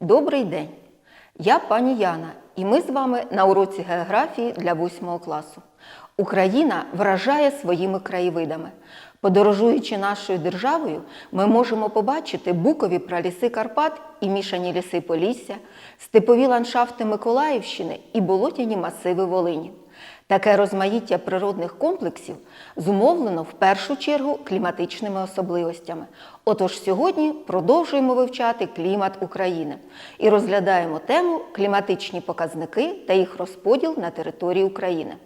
Добрий день! Я пані Яна, і ми з вами на уроці географії для 8 класу. Україна вражає своїми краєвидами. Подорожуючи нашою державою, ми можемо побачити букові праліси Карпат і мішані ліси Полісся, степові ландшафти Миколаївщини і болотяні масиви Волині. Таке розмаїття природних комплексів зумовлено в першу чергу кліматичними особливостями. Отож сьогодні продовжуємо вивчати клімат України і розглядаємо тему кліматичні показники та їх розподіл на території України.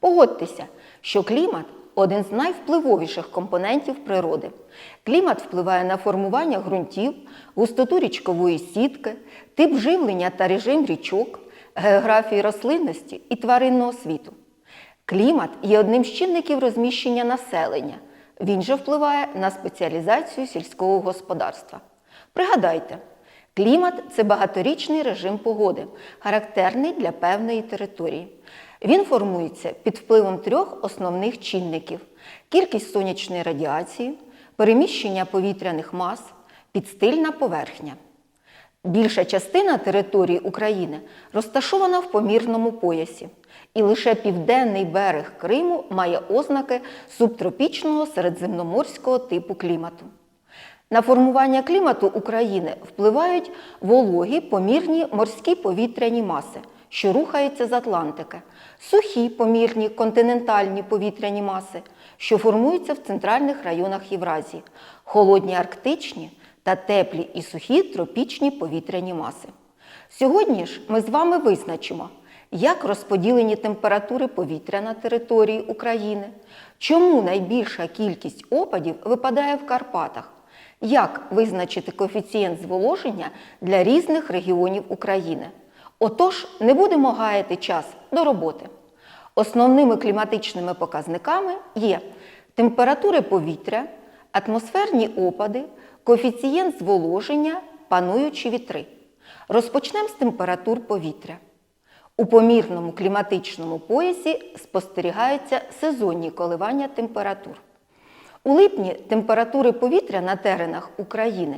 Погодьтеся, що клімат один з найвпливовіших компонентів природи. Клімат впливає на формування ґрунтів, густоту річкової сітки, тип живлення та режим річок, географії рослинності і тваринного світу. Клімат є одним з чинників розміщення населення. Він же впливає на спеціалізацію сільського господарства. Пригадайте, клімат це багаторічний режим погоди, характерний для певної території. Він формується під впливом трьох основних чинників: кількість сонячної радіації, переміщення повітряних мас, підстильна поверхня. Більша частина території України розташована в помірному поясі, і лише південний берег Криму має ознаки субтропічного середземноморського типу клімату. На формування клімату України впливають вологі помірні морські повітряні маси, що рухаються з Атлантики, сухі помірні континентальні повітряні маси, що формуються в центральних районах Євразії, холодні арктичні та теплі і сухі тропічні повітряні маси. Сьогодні ж ми з вами визначимо, як розподілені температури повітря на території України, чому найбільша кількість опадів випадає в Карпатах, як визначити коефіцієнт зволоження для різних регіонів України. Отож, не будемо гаяти час до роботи. Основними кліматичними показниками є температури повітря, атмосферні опади, коефіцієнт зволоження, пануючі вітри. Розпочнемо з температур повітря. У помірному кліматичному поясі спостерігаються сезонні коливання температур. У липні температури повітря на теренах України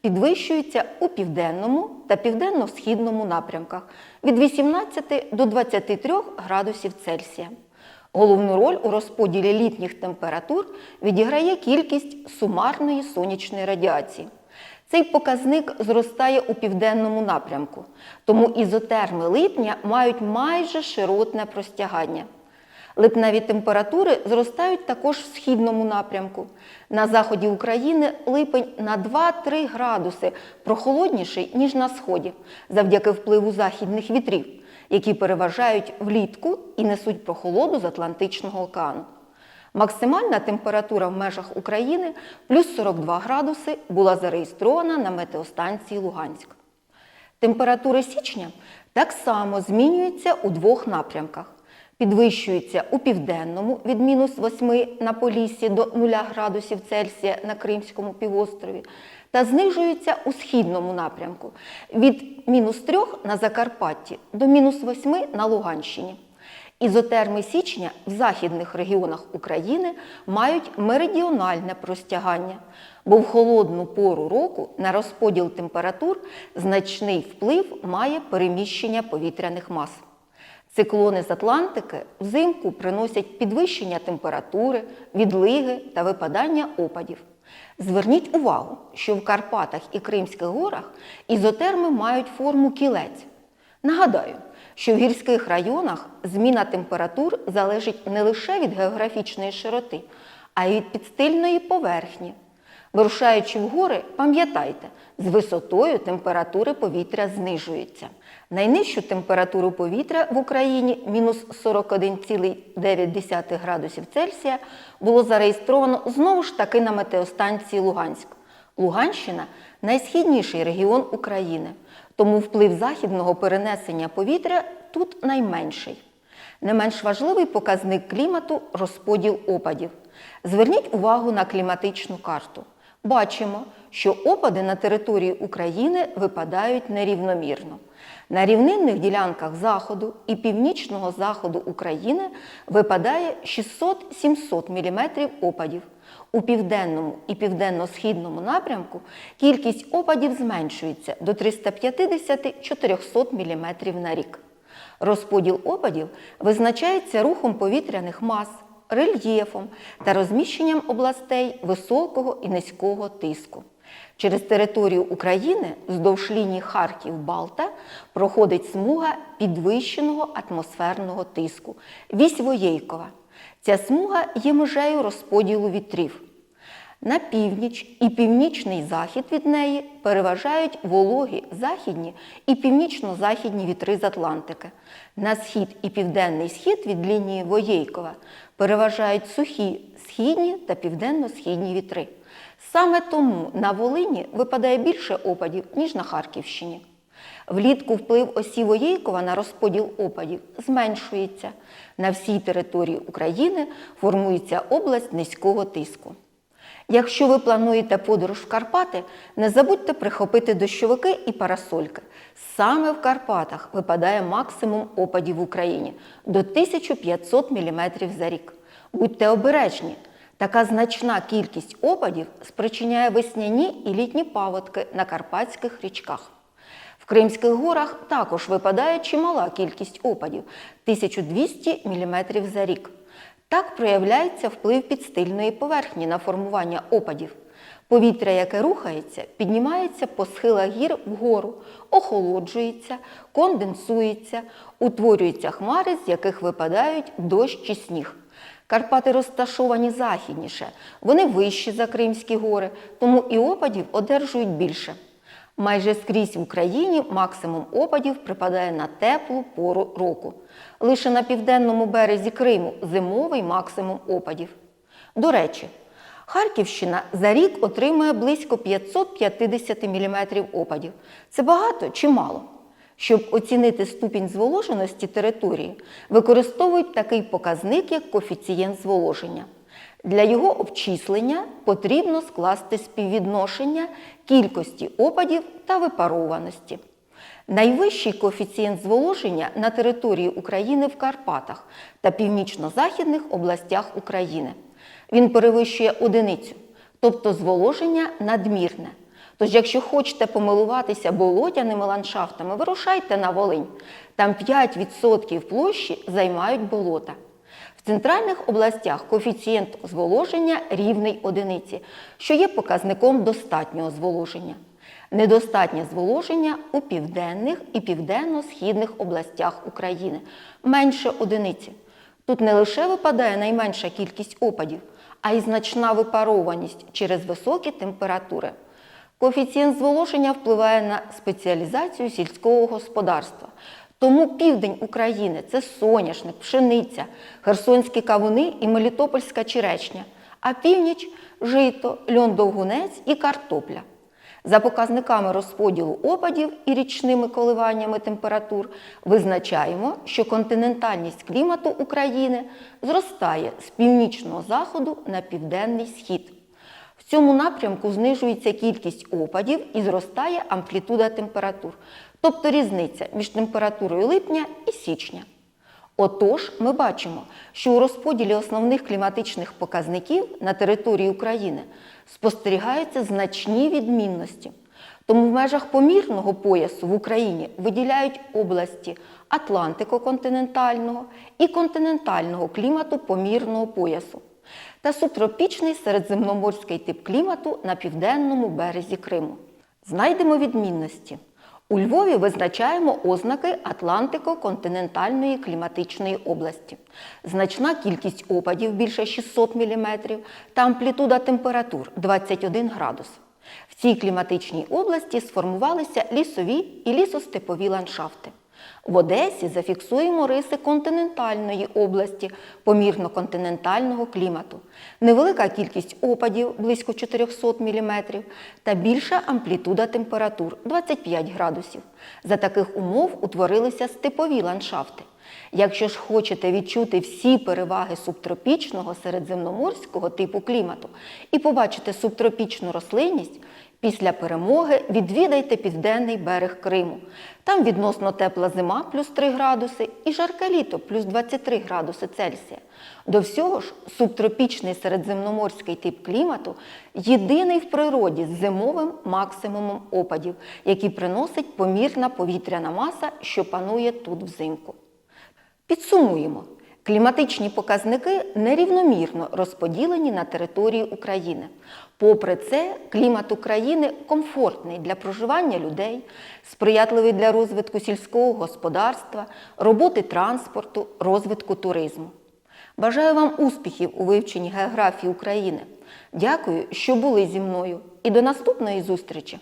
підвищуються у південному та південно-східному напрямках від 18 до 23 градусів Цельсія. Головну роль у розподілі літніх температур відіграє кількість сумарної сонячної радіації. Цей показник зростає у південному напрямку, тому ізотерми липня мають майже широтне простягання. Липневі температури зростають також в східному напрямку. На заході України липень на 2-3 градуси прохолодніший, ніж на сході, завдяки впливу західних вітрів, які переважають влітку і несуть прохолоду з Атлантичного океану. Максимальна температура в межах України плюс 42 градуси була зареєстрована на метеостанції Луганськ. Температури січня так само змінюються у двох напрямках. Підвищуються у південному від мінус 8 на Поліссі до 0 градусів Цельсія на Кримському півострові та знижуються у східному напрямку від мінус 3 на Закарпатті до мінус 8 на Луганщині. Ізотерми січня в західних регіонах України мають меридіональне простягання, бо в холодну пору року на розподіл температур значний вплив має переміщення повітряних мас. Циклони з Атлантики взимку приносять підвищення температури, відлиги та випадання опадів. Зверніть увагу, що в Карпатах і Кримських горах ізотерми мають форму кілець. Нагадаю, що в гірських районах зміна температур залежить не лише від географічної широти, а й від підстильної поверхні. Вирушаючи в гори, пам'ятайте, з висотою температури повітря знижуються. Найнижчу температуру повітря в Україні мінус 41,9 градусів Цельсія було зареєстровано знову ж таки на метеостанції Луганськ. Луганщина найсхідніший регіон України, тому вплив західного перенесення повітря тут найменший. Не менш важливий показник клімату розподіл опадів. Зверніть увагу на кліматичну карту. Бачимо, що опади на території України випадають нерівномірно. На рівнинних ділянках заходу і північного заходу України випадає 600-700 мм опадів. У південному і південно-східному напрямку кількість опадів зменшується до 350-400 мм на рік. Розподіл опадів визначається рухом повітряних мас, рельєфом та розміщенням областей високого і низького тиску. Через територію України вздовж лінії Харків-Балта проходить смуга підвищеного атмосферного тиску вісь Воєйкова. Ця смуга є межею розподілу вітрів. На північ і північний захід від неї переважають вологі західні і північно-західні вітри з Атлантики. На схід і південний схід від лінії Воєйкова переважають сухі східні та південно-східні вітри. Саме тому на Волині випадає більше опадів, ніж на Харківщині. Влітку вплив осі Воєйкова на розподіл опадів зменшується. На всій території України формується область низького тиску. Якщо ви плануєте подорож в Карпати, не забудьте прихопити дощовики і парасольки. Саме в Карпатах випадає максимум опадів в Україні до 1500 мм за рік. Будьте обережні, така значна кількість опадів спричиняє весняні і літні паводки на карпатських річках. В Кримських горах також випадає чимала кількість опадів 1200 мм за рік. Так проявляється вплив підстильної поверхні на формування опадів. Повітря, яке рухається, піднімається по схилах гір вгору, охолоджується, конденсується, утворюються хмари, з яких випадають дощ чи сніг. Карпати розташовані західніше, вони вищі за Кримські гори, тому і опадів одержують більше. Майже скрізь в Україні максимум опадів припадає на теплу пору року. Лише на південному березі Криму зимовий максимум опадів. До речі, Харківщина за рік отримує близько 550 мм опадів. Це багато чи мало? Щоб оцінити ступінь зволоженості території, використовують такий показник, як коефіцієнт зволоження. Для його обчислення потрібно скласти співвідношення кількості опадів та випарованості. Найвищий коефіцієнт зволоження на території України в Карпатах та північно-західних областях України. Він перевищує одиницю, тобто зволоження надмірне. Тож, якщо хочете помилуватися болотяними ландшафтами, вирушайте на Волинь. Там 5% площі займають болота. Центральних областях коефіцієнт зволоження рівний одиниці, що є показником достатнього зволоження. Недостатнє зволоження у південних і південно-східних областях України менше одиниці. Тут не лише випадає найменша кількість опадів, а й значна випарованість через високі температури. Коефіцієнт зволоження впливає на спеціалізацію сільського господарства. Тому південь України це соняшник, пшениця, херсонські кавуни і мелітопольська черечня, а північ жито, льон-довгунець і картопля. За показниками розподілу опадів і річними коливаннями температур визначаємо, що континентальність клімату України зростає з північного заходу на південний схід. В цьому напрямку знижується кількість опадів і зростає амплітуда температур, тобто різниця між температурою липня і січня. Отож, ми бачимо, що у розподілі основних кліматичних показників на території України спостерігаються значні відмінності. Тому в межах помірного поясу в Україні виділяють області Атлантико-континентального і континентального клімату помірного поясу та субтропічний середземноморський тип клімату на південному березі Криму. Знайдемо відмінності. У Львові визначаємо ознаки Атлантико-континентальної кліматичної області. Значна кількість опадів більше 600 мм та амплітуда температур 21 градус. В цій кліматичній області сформувалися лісові і лісостепові ландшафти. В Одесі зафіксуємо риси континентальної області помірно-континентального клімату, невелика кількість опадів близько 400 мм та більша амплітуда температур 25 градусів. За таких умов утворилися степові ландшафти. Якщо ж хочете відчути всі переваги субтропічного середземноморського типу клімату і побачити субтропічну рослинність, після перемоги відвідайте південний берег Криму. Там відносно тепла зима плюс 3 градуси і жарке літо плюс 23 градуси Цельсія. До всього ж, субтропічний середземноморський тип клімату єдиний в природі з зимовим максимумом опадів, який приносить помірна повітряна маса, що панує тут взимку. Підсумуємо. Кліматичні показники нерівномірно розподілені на території України. Попри це, клімат України комфортний для проживання людей, сприятливий для розвитку сільського господарства, роботи транспорту, розвитку туризму. Бажаю вам успіхів у вивченні географії України. Дякую, що були зі мною, і до наступної зустрічі!